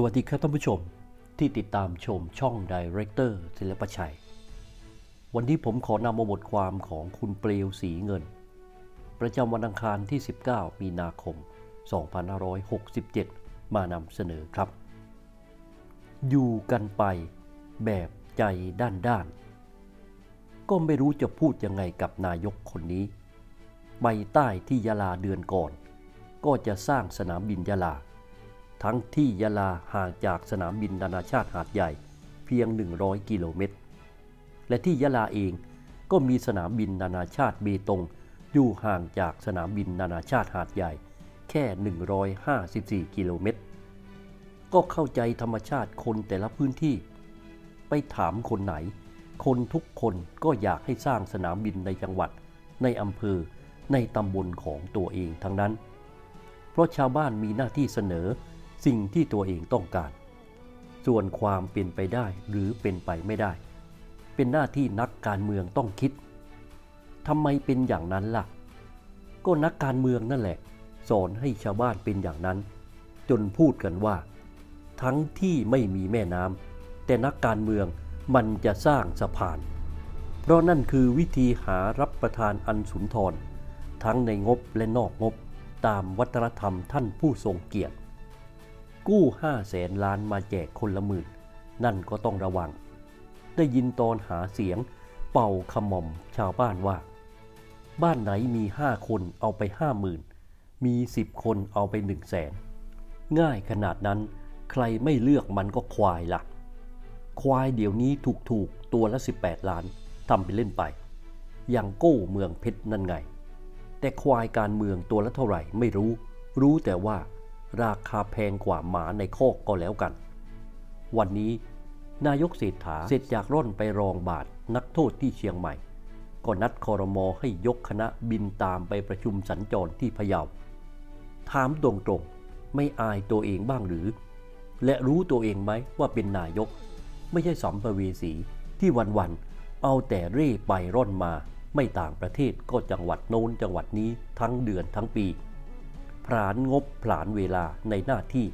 สวัสดีครับท่านผู้ชมที่ติดตามชมช่องดีเรคเตอร์ศิลปชัย วันนี้ผมขอนำมาบทความของคุณเปลวสีเงิน ประจำวันอังคารที่ 19 มีนาคม 2567 มานำเสนอครับ อยู่กันไปแบบใจด้านด้านๆก็ไม่รู้จะพูดยังไงกับนายกคนนี้ใบใต้ที่ยะลาเดือนก่อน ก็จะสร้างสนามบินยะลา ทั้งที่ยะลาห่างจากสนามบินนานาชาติหาดใหญ่เพียง 100 กิโลเมตร และที่ยะลาเองก็มีสนามบินนานาชาติเบตงอยู่ห่างจากสนามบินนานาชาติหาดใหญ่แค่ 154 กิโลเมตร ก็เข้าใจธรรมชาติคนแต่ละพื้นที่ ไปถามคนไหน คนทุกคนก็อยากให้สร้างสนามบินในจังหวัด ในอำเภอ ในตำบลของตัวเองทั้งนั้น เพราะชาวบ้านมีหน้าที่เสนอ สิ่งที่ตัวเองต้องการ ส่วนความเป็นไปได้หรือเป็นไปไม่ได้ เป็นหน้าที่นักการเมืองต้องคิดทำไมเป็นอย่างนั้นล่ะ ก็นักการเมืองนั่นแหละ สอนให้ชาวบ้านเป็นอย่างนั้น จนพูดกันว่า ทั้งที่ไม่มีแม่น้ำแต่นักการเมืองมันจะสร้างสะพาน เพราะนั่นคือวิธีหารับประทานอันสุนทร ทั้งในงบและนอกงบตามวัฒนธรรมท่านผู้ทรงเกียรติ กู้ห้าแสนล้านมาแจกคนละหมื่น นั่นก็ต้องระวัง ได้ยินตอนหาเสียง เป่าขมอมชาวบ้านว่า บ้านไหนมีห้าคนเอาไปห้าหมื่นมีสิบคนเอาไปหนึ่งแสนง่ายขนาดนั้นใครไม่เลือกมันก็ควายละควายเดี๋ยวนี้ถูกๆตัวละ 18 ล้านทำไปเล่นไป อย่างโก้เมืองเพชรนั่นไง แต่ควายการเมืองตัวละเท่าไหร่ไม่รู้ รู้แต่ว่า ราคาแพงกว่าหมาในโคกก็แล้วกัน วันนี้นายกเศรษฐาเสร็จจากร่อนไปรองบาทนักโทษที่เชียงใหม่ ก็นัดคอรมอให้ยกคณะบินตามไปประชุมสัญจรที่พะเยา ถามตรงๆ ไม่อายตัวเองบ้างหรือ และรู้ตัวเองไหมว่าเป็นนายก ไม่ใช่สัมภเวสีที่วันๆ เอาแต่เร่ไปร่อนมา ไม่ต่างประเทศก็จังหวัดโน้นจังหวัดนี้ทั้งเดือนทั้งปี ผลานงบผลานเวลาในหน้าที่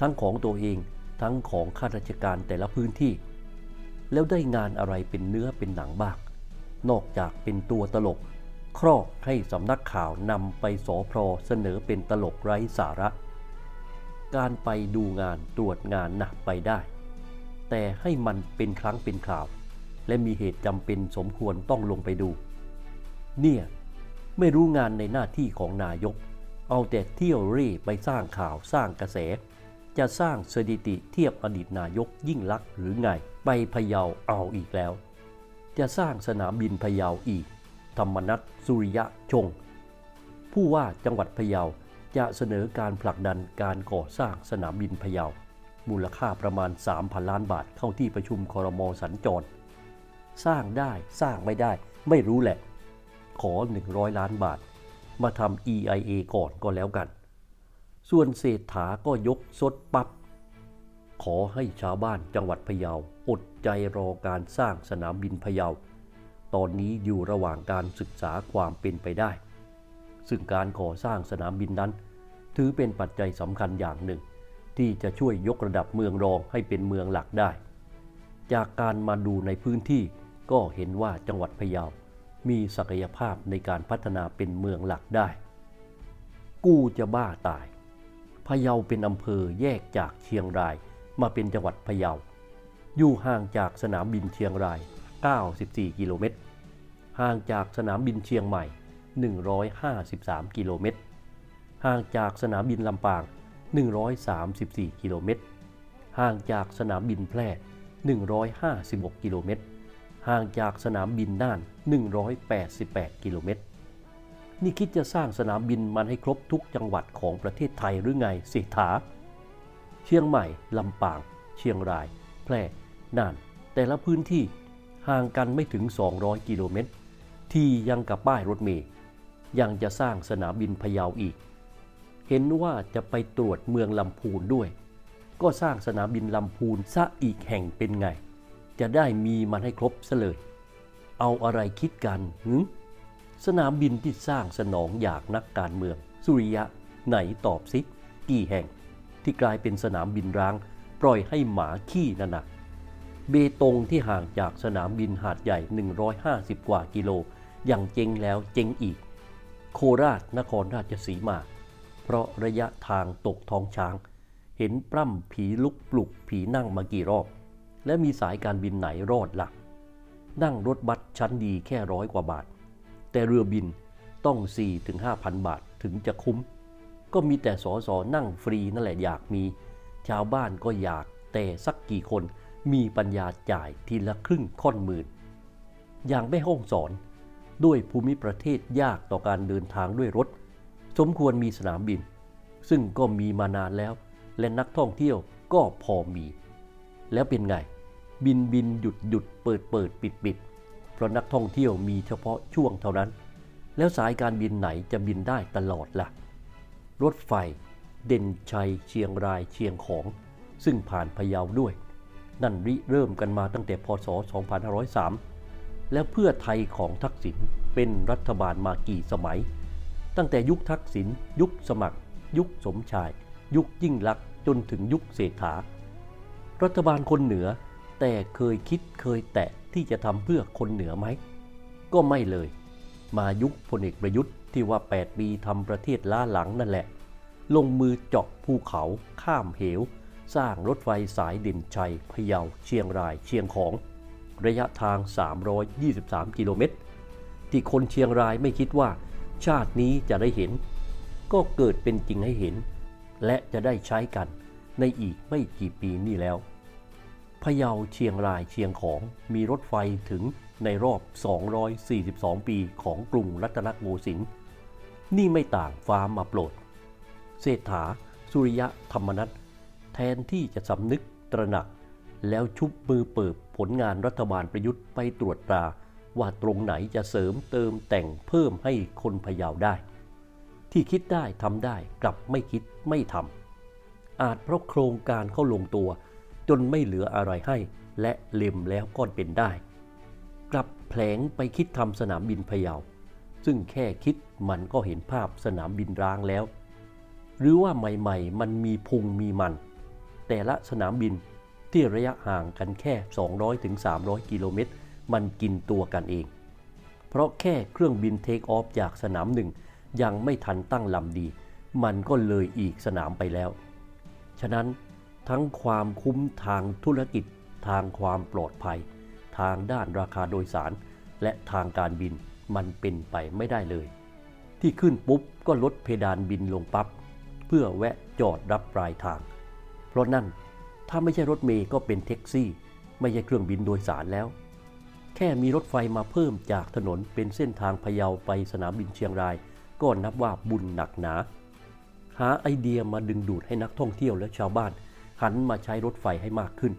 ทั้งของตัวเองทั้งของข้าราชการแต่ละพื้นที่ แล้วได้งานอะไรเป็นเนื้อเป็นหนังบ้าง นอกจากเป็นตัวตลก ครอกให้สำนักข่าวนำไปสอพรเสนอเป็นตลกไร้สาระ การไปดูงานตรวจงานหนะไปได้ แต่ให้มันเป็นครั้งเป็นคราว และมีเหตุจำเป็นสมควรต้องลงไปดู เนี่ยไม่รู้งานในหน้าที่ของนายก เอาแต่เที่ยวเร่ไปสร้างข่าวสร้างกระแส จะสร้างสถิติเทียบอดีตนายกยิ่งลักษณ์หรือไง ไปพะเยาเอาอีกแล้ว จะสร้างสนามบินพะเยาอีก ธรรมนัฐสุริยะชง ผู้ว่าจังหวัดพะเยาจะเสนอการผลักดันการก่อสร้างสนามบินพะเยา มูลค่าประมาณ 3,000 ล้านบาทเข้าที่ประชุมคอรมอสัญจร สร้างได้สร้างไม่ได้ ไม่รู้แหละ ขอ 100 ล้านบาท มาทำ EIA ก่อนก็แล้วกัน ส่วนเศรษฐาก็ยกสดปับ๊บขอให้ชาวบ้านจังหวัดพะเยาอดใจรอการสร้างสนามบินพะเยา ตอนนี้อยู่ระหว่างการศึกษาความเป็นไปได้ ซึ่งการก่อสร้างสนามบินนั้น ถือเป็นปัจจัยสำคัญอย่างหนึ่ง ที่จะช่วยยกระดับเมืองรองให้เป็นเมืองหลักได้ จากการมาดูในพื้นที่ก็เห็นว่าจังหวัดพะเยา มีศักยภาพในการพัฒนาเป็นเมืองหลักได้ กู้จะบ้าตาย พะเยาเป็นอำเภอแยกจากเชียงรายมาเป็นจังหวัดพะเยา อยู่ห่างจากสนามบินเชียงราย 94 กิโลเมตร ห่างจากสนามบินเชียงใหม่ 153 กิโลเมตร ห่างจากสนามบินลำปาง 134 กิโลเมตร ห่างจากสนามบินแพร่ 156 กิโลเมตร ห่างจากสนามบินน่าน 188 กิโลเมตร นี่คิดจะสร้างสนามบินมันให้ครบทุกจังหวัดของประเทศไทยหรือไงเศรษฐาเชียงใหม่ ลำปาง เชียงราย แพร่ น่าน แต่ละพื้นที่ห่างกันไม่ถึง 200 กิโลเมตร ที่ยังกับป้ายรถเมล์ยังจะสร้างสนามบินพะเยาอีก เห็นว่าจะไปตรวจเมืองลำพูนด้วย ก็สร้างสนามบินลำพูนซะอีกแห่งเป็นไง จะได้มีมันให้ครบซะเลย เอาอะไรคิดกันหึสนามบินที่สร้างสนองอยากนักการเมือง สุริยะไหนตอบสิกี่แห่ง ที่กลายเป็นสนามบินร้าง ปล่อยให้หมาขี้นั่นนะเบตงที่ห่างจากสนามบินหาดใหญ่ 150 กว่ากิโลยังเจ๊งแล้วเจ๊งอีก โคราชนครราชสีมา เพราะระยะทางตกท้องช้าง เห็นปล้ำผีลุกปลุกผีนั่งมากี่รอบ และมีสายการบินไหนรอดละ่ะ นั่งรถบัสชั้นดีแค่ร้อยกว่าบาท แต่เรือบินต้อง4-5ถึง5,000 บาทถึงจะคุ้ม ก็มีแต่สอสอนั่งฟรีนั่นแหละอยากมี ชาวบ้านก็อยากแต่สักกี่คนมีปัญญาจ่ายทีละครึ่งค่อนหมื่น อย่างแม่ห้องสอนด้วยภูมิประเทศยากต่อการเดินทางด้วยรถ สมควรมีสนามบิน ซึ่งก็มีมานานแล้ว และนักท่องเที่ยวก็พอมี แล้วเป็นไง บินบินหยุดหยุดเปิดเปิดปิดปิดเพราะนักท่องเที่ยวมีเฉพาะช่วงเท่านั้น แล้วสายการบินไหนจะบินได้ตลอดล่ะ รถไฟ เด่นชัย เชียงรายเชียงของ ซึ่งผ่านพะเยาด้วย นั่นริเริ่มกันมาตั้งแต่พศ 2503 และเพื่อไทยของทักษิณเป็นรัฐบาลมากี่สมัย ตั้งแต่ยุคทักษิณยุคสมัคร ยุคสมชาย ยุคยิ่งลักษณ์จนถึงยุคเศรษฐา รัฐบาลคนเหนือ แต่เคยคิดเคยแตะที่จะทำเพื่อคนเหนือไหม ก็ไม่เลย มายุคพลเอกประยุทธ์ที่ว่า 8 ปีทำประเทศล้าหลังนั่นแหละ ลงมือเจาะภูเขา ข้ามเหว สร้างรถไฟสายด่นชัยพะเยาเชียงรายเชียงของ ระยะทาง 323 กิโลเมตร ที่คนเชียงรายไม่คิดว่า ชาตินี้จะได้เห็น ก็เกิดเป็นจริงให้เห็น และจะได้ใช้กันในอีกไม่กี่ปีนี้แล้ว พะเยาเชียงรายเชียงของมีรถไฟถึงในรอบ 242 ปีของกรุงรัตนโกสินทร์นี่ไม่ต่างฟ้ามาโปรด เศรษฐา สุริยะธรรมนัฐแทนที่จะสำนึกตระหนัก แล้วชุบมือเปิบผลงานรัฐบาลประยุทธ์ไปตรวจตรา ว่าตรงไหนจะเสริมเติมแต่งเพิ่มให้คนพะเยาได้ ที่คิดได้ทำได้กลับไม่คิดไม่ทำอาจเพราะโครงการเข้าลงตัว จนไม่เหลืออะไรให้ และเล็มแล้วก็เป็นได้ กลับแผลงไปคิดทำสนามบินพะเยา ซึ่งแค่คิดมันก็เห็นภาพสนามบินร้างแล้ว หรือว่าใหม่ๆ มันมีพุงมีมัน แต่ละสนามบินที่ระยะห่างกันแค่ 200ถึง300 กิโลเมตร มันกินตัวกันเอง เพราะแค่เครื่องบินเทคออฟจากสนามหนึ่งยังไม่ทันตั้งลำดี มันก็เลยอีกสนามไปแล้ว ฉะนั้น ทั้งความคุ้มทางธุรกิจ ทางความปลอดภัย ทางด้านราคาโดยสาร และทางการบินมันเป็นไปไม่ได้เลย ที่ขึ้นปุ๊บก็ลดเพดานบินลงปับ๊บเพื่อแวะจอดรับปลายทาง เพราะนั่นถ้าไม่ใช่รถเมย์ก็เป็นแท็กซี่ ไม่ใช่เครื่องบินโดยสารแล้ว แค่มีรถไฟมาเพิ่มจากถนนเป็นเส้นทางพะเยาไปสนามบินเชียงราย ก็นับว่าบุญหนักหนา หาไอเดียมาดึงดูดให้นักท่องเที่ยวและชาวบ้าน หันมาใช้รถไฟให้มากขึ้น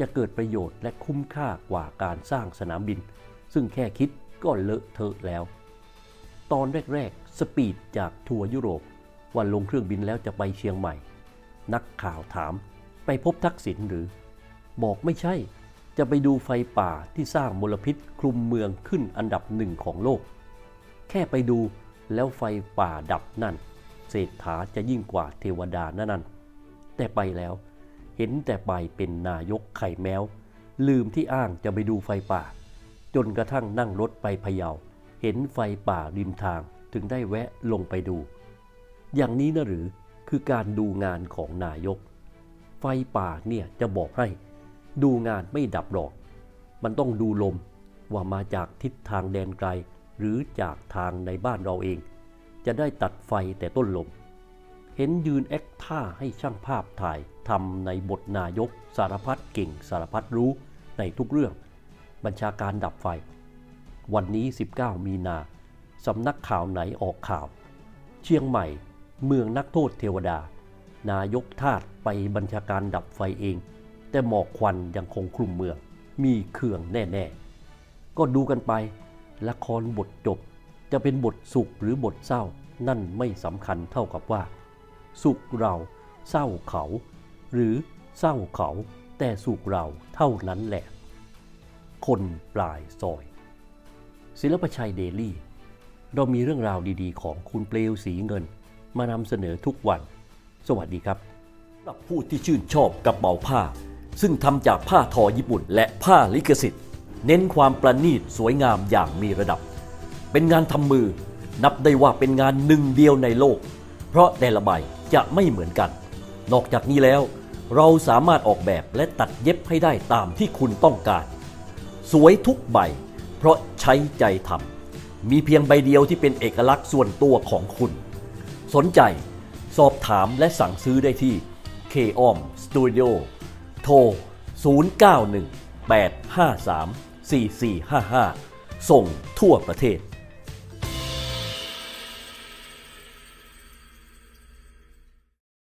จะเกิดประโยชน์และคุ้มค่ากว่าการสร้างสนามบิน ซึ่งแค่คิดก็เลอะเทอะแล้ว ตอนแรกๆ สปีดจากทัวร์ยุโรปวันลงเครื่องบินแล้วจะไปเชียงใหม่ นักข่าวถามไปพบทักษิณหรือ บอกไม่ใช่ จะไปดูไฟป่าที่สร้างมลพิษคลุมเมืองขึ้นอันดับหนึ่งของโลก แค่ไปดูแล้วไฟป่าดับนั่น เศรษฐาจะยิ่งกว่าเทวดานั่นนั่นแต่ไปแล้ว เห็นแต่ไปเป็นนายกไข่แมว ลืมที่อ้างจะไปดูไฟป่า จนกระทั่งนั่งรถไปพะเยา เห็นไฟป่าริมทางถึงได้แวะลงไปดู อย่างนี้นะหรือคือการดูงานของนายก ไฟป่าเนี่ยจะบอกให้ ดูงานไม่ดับหรอก มันต้องดูลมว่ามาจากทิศทางแดนไกล หรือจากทางในบ้านเราเอง จะได้ตัดไฟแต่ต้นลม เห็นยืนแอคท่าให้ช่างภาพถ่าย ทำในบทนายกสารพัดเก่งสารพัดรู้ในทุกเรื่อง บัญชาการดับไฟ วันนี้ 19 มีนาสำนักข่าวไหนออกข่าว เชียงใหม่ เมืองนักโทษเทวดา นายกทาสไปบัญชาการดับไฟเอง แต่หมอกควันยังคงคลุมเมือง มีเครื่องแน่ ๆ ก็ดูกันไป ละครบทจบจะเป็นบทสุขหรือบทเศร้านั่นไม่สำคัญเท่ากับว่า สุขเราเศร้าเขา หรือเศร้าเขาแต่สุขเราเท่านั้นแหละ คนปลายซอย ศิลปชัยเดลี่ เรามีเรื่องราวดีๆ ของคุณเปลวสีเงิน มานำเสนอทุกวัน สวัสดีครับหรับผู้ที่ชื่นชอบกระเป๋าผ้า ซึ่งทำจากผ้าทอญี่ปุ่น และผ้าลิขสิทธิ์ เน้นความประณีตสวยงามอย่างมีระดับ เป็นงานทำมือ นับได้ว่าเป็นงานหนึ่งเดียวในโลก เพราะแต่ละใบจะไม่เหมือนกัน นอกจากนี้แล้ว เราสามารถออกแบบและตัดเย็บให้ได้ตามที่คุณต้องการ สวยทุกใบ เพราะใช้ใจทำมีเพียงใบเดียวที่เป็นเอกลักษณ์ส่วนตัวของคุณ สนใจ สอบถามและสั่งซื้อได้ที่ k o m Studio โทร 091 853 4455 ส่งทั่วประเทศ